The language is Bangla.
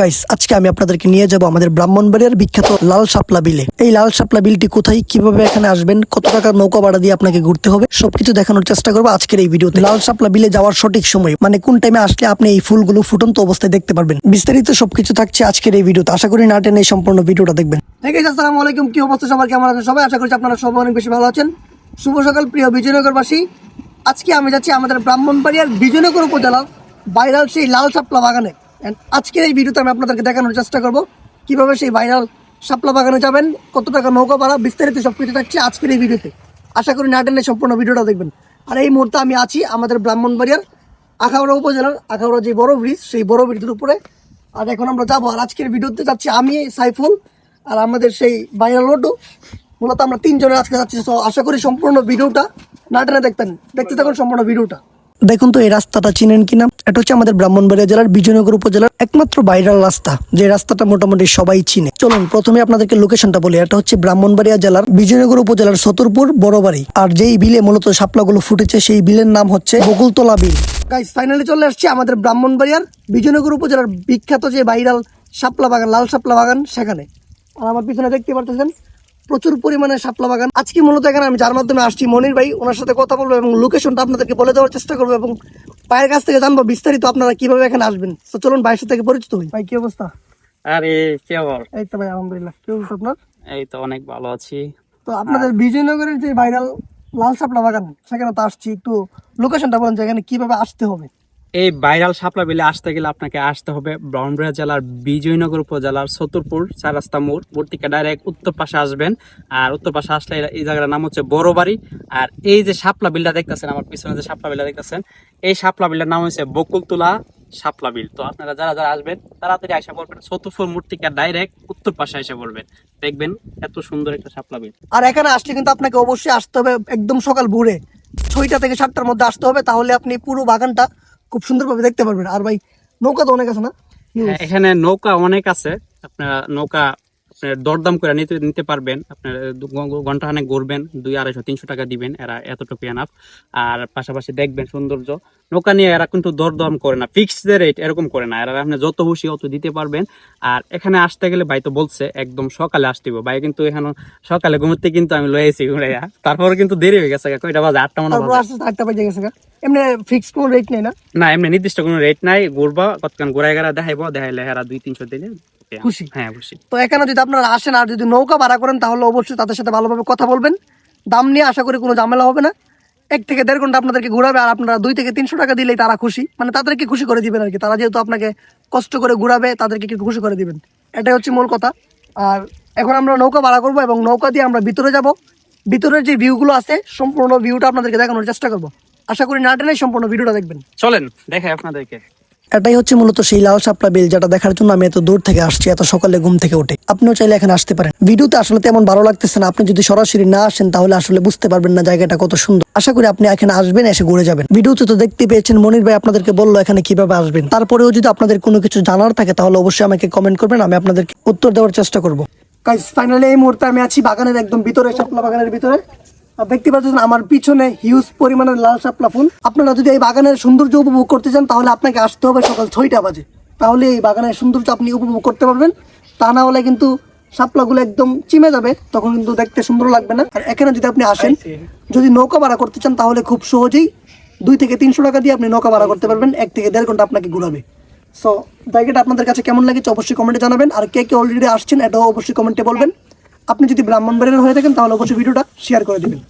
গাইস আজকে আমি আপনাদেরকে নিয়ে যাব আমাদের ব্রাহ্মণবাড়িয়ার বিখ্যাত লাল শাপলা বিলে। এই লাল শাপলা বিলটি কোথায়, কীভাবে এখানে আসবেন, কত টাকার নৌকা ভাড়া দিয়ে আপনাকে ঘুরতে হবে, সবকিছু দেখানোর চেষ্টা করব আজকের এই ভিডিওতে। লাল শাপলা বিলে যাওয়ার সঠিক সময় মানে কোন টাইমে আসলে আপনি এই ফুলগুলো ফুটন্ত অবস্থায় দেখতে পারবেন। বিস্তারিত সবকিছু থাকছে আজকের এই ভিডিওতে। আশা করি না টেনে এই সম্পূর্ণ ভিডিওটা দেখবেন। আসসালামু কি অবস্থা সবার? কেমন আছেন সবাই? আশা করছি আপনারা সবাই অনেক বেশি ভালো আছেন। শুভ সকাল, প্রিয় বিজয়নগরবাসী। আজকে আমি যাচ্ছি আমাদের ব্রাহ্মণবাড়িয়ার বিজয়নগর উপজেলার ভাইরাল সেই লাল শাপলা বাগানে। And আজকের এই ভিডিওতে আমি আপনাদেরকে দেখানোর চেষ্টা করব কীভাবে সেই ভাইরাল শাপলা বাগানে যাবেন, কত টাকা নৌকা ভাড়া, বিস্তারিত সব কিছু থাকছে আজকের এই ভিডিওতে আশা করি না টেনে সম্পূর্ণ ভিডিওটা দেখবেন। আর এই মুহূর্তে আমি আছি আমাদের ব্রাহ্মণবাড়িয়ার আখাউড়া উপজেলার, আখাউড়া যে বড় ব্রিজ সেই বড় ব্রিজের উপরে। আর এখন আমরা যাব, আর আজকের ভিডিওতে যাচ্ছি আমি, সাইফুল, আর আমাদের সেই ভাইরাল লোডু মূলত আমরা তিনজনের আজকে যাচ্ছি। আশা করি সম্পূর্ণ ভিডিওটা না টেনে দেখতেন দেখতে থাকুন সম্পূর্ণ ভিডিওটা দেখুন তো এই রাস্তাটা চিনেন কিনা? এটা হচ্ছে আমাদের ব্রাহ্মণবাড়িয়া জেলার, বিজয়নগর উপজেলার একমাত্র ভাইরাল রাস্তা, যে রাস্তাটা মোটামুটি সবাই চিনে। চলুন, প্রথমে আপনাদেরকে লোকেশনটা বলি। এটা হচ্ছে ব্রাহ্মণবাড়িয়া জেলার, বিজয়নগর উপজেলার সতরপুর বড়বাড়ি আর যেই বিলে মূলত শাপলাগুলো ফুটেছে, সেই বিলের নাম হচ্ছে বকুলতলা বিল। গাইস ফাইনালি চলে আসছি আমাদের ব্রাহ্মণবাড়িয়ার, বিজয়নগর উপজেলার বিখ্যাত যে বাইরাল শাপলা বাগান, লাল শাপলা বাগান সেখানে। আর আমার পিছনে দেখতে পারতেছেন প্রচুর পরিমাণে শাপলা বাগান। আজকে মূলত এখানে আমি যার মাধ্যমে আসছি মনির ভাই ওনার সাথে কথা বলব এবং লোকেশনটা আপনাদেরকে বলে দেওয়ার চেষ্টা করব এবং পায়ের কাছ থেকে জানব বিস্তারিত আপনারা কীভাবে এখানে আসবেন। তো চলুন ভাইয়ের সাথে পরিচিত হই। ভাই কি অবস্থা? আরে কেবল এই তো ভাই আলহামদুলিল্লাহ। কি অবস্থা আপনার? এই তো অনেক ভালো আছি। তো আপনাদের বিজয়নগরের যে ভাইরাল লাল শাপলা বাগান সেখানে তো আসছি। একটু লোকেশনটা বলেন যে এখানে কীভাবে আসতে হবে। এই ভাইরাল শাপলা বিলে আসতে গেলে আপনাকে আসতে হবে ব্রাহ্মণবাড়িয়া জেলার বিজয়নগর উপজেলার সতুরপুর চার রাস্তা মোড়। মোড় ডাইরেক্ট উত্তর পাশে আসবেন। আর উত্তর পাশে আসলে এই- জায়গাটার নাম হচ্ছে বড়বাড়ি। আর এই যে শাপলা বিলটা দেখতেছেন, আমার পিছনে যে শাপলা বিলটা দেখতেছেন, এই শাপলা বিলটার নাম হচ্ছে বকুলতলা শাপলা বিল। তো আপনারা যারা যারা আসবেন, তাড়াতাড়ি আসা পড়বেন। সতুরপুর মোড় থেকে ডাইরেক্ট উত্তর পাশে এসে পড়বেন। দেখবেন এত সুন্দর একটা শাপলা বিল। আর এখানে আসলে কিন্তু আপনাকে অবশ্যই আসতে হবে একদম সকাল ভোরে। ছয়টা থেকে সাতটার মধ্যে আসতে হবে, তাহলে আপনি পুরো বাগানটা খুব সুন্দরভাবে দেখতে পারবেন। আর ভাই নৌকা তো অনেক আছে না? হ্যাঁ, এখানে নৌকা অনেক আছে। আপনারা নৌকা আপনার দরদাম করে নিতে নিতে পারবেন। আপনার ঘণ্টা খানে ঘুরবেন দুই আড়াইশো তিনশো টাকা দিবেন। এরা এতটুকু এনাফ আর পাশাপাশি দেখবেন সৌন্দর্য। নৌকা নিয়ে এরা কিন্তু দরদাম করে না। ফিক্সড রেট এরকম করে না। এরা আপনি যত খুশি অত দিতে পারবেন। আর এখানে আসতে গেলে ভাই তো বলছে একদম সকালে আসতে হবে ভাই কিন্তু এখানে সকালে ঘুমোতে কিন্তু আমি লয়েছি ঘুরাইয়া। তারপরে কিন্তু দেরি হয়ে গেছে কয়টা বাজে? আটটা মনে আসতে আটটা বেজে গেছে। এমনি ফিক্স কোনো রেট নেই না? না এমনি নির্দিষ্ট কোনো রেট নাই। ঘুরবা কতক্ষণ ঘুরাই গেলা দেখাইবো দেখাইলে এরা দুই তিনশো দিলে খুশি। হ্যাঁ খুশি। তো এখানে যদি আপনারা আসেন আর যদি নৌকা ভাড়া করেন তাহলে অবশ্যই তাদের সাথে ভালোভাবে কথা বলবেন। দাম নিয়ে আশা করি কোনো ঝামেলা হবে না। এক থেকে দেড় ঘণ্টা আপনাদেরকে ঘুরাবে আর আপনারা দুই থেকে তিনশো টাকা দিলেই তারা খুশি। মানে তাদেরকে খুশি করে দিবেন আর কি। তারা যেহেতু আপনাকে কষ্ট করে ঘুরাবে তাদেরকে একটু খুশি করে দিবেন। এটাই হচ্ছে মূল কথা। আর এখন আমরা নৌকা ভাড়া করব এবং নৌকা দিয়ে আমরা ভিতরে যাব। ভিতরের যে ভিউগুলো আছে সম্পূর্ণ ভিউটা আপনাদেরকে দেখানোর চেষ্টা করব। আশা করি না টেনে সম্পূর্ণ ভিডিওটা দেখবেন। চলেন দেখাই আপনাদেরকে। এটাই হচ্ছে মূলত সেই লাল শাপলা বিল যেটা দেখার জন্য আমি এত দূর থেকে আসছি এত সকালে ঘুম থেকে উঠে। আপনিও চাইলে এখানে আসতে পারেন। ভিডিওতে আসলে তেমন ভালো লাগতেছে না। আপনি যদি সরাসরি না আসেন তাহলে আসলে বুঝতে পারবেন না জায়গাটা কত সুন্দর। আশা করি আপনি এখানে আসবেন এসে ঘুরে যাবেন। ভিডিওতে তো দেখতে পেয়েছেন মনির ভাই আপনাদেরকে বলল এখানে কীভাবে আসবেন। তারপরেও যদি আপনাদের কোনো কিছু জানার থাকে তাহলে অবশ্যই আমাকে কমেন্ট করবেন আমি আপনাদেরকে উত্তর দেওয়ার চেষ্টা করব। ফাইনালি এই মুহূর্তে আমি আছি বাগানের একদম ভিতরে শাপলা বাগানের ভিতরে। দেখতে পাচ্ছেন আমার পিছনে হিউজ পরিমাণের লাল শাপলা ফুল। আপনারা যদি এই বাগানের সৌন্দর্য উপভোগ করতে চান তাহলে আপনাকে আসতে হবে সকাল ছয়টা বাজে। তাহলে এই বাগানের সৌন্দর্য আপনি উপভোগ করতে পারবেন। তা না হলে কিন্তু শাপলাগুলো একদম চিমে যাবে তখন কিন্তু দেখতে সুন্দর লাগবে না। আর এখানে যদি আপনি আসেন যদি নৌকা ভাড়া করতে চান তাহলে খুব সহজেই দুই থেকে তিনশো টাকা দিয়ে আপনি নৌকা ভাড়া করতে পারবেন। এক থেকে দেড় ঘণ্টা আপনাকে ঘুরাবে। সো জায়গাটা আপনাদের কাছে কেমন লাগেছে অবশ্যই কমেন্টে জানাবেন। আর কে কে অলরেডি আসছেন এটাও অবশ্যই কমেন্টে বলবেন। আপনি যদি ব্রাহ্মণ বাড়ির হয়ে থাকেন তাহলে অবশ্যই ভিডিওটা শেয়ার করে দিবেন।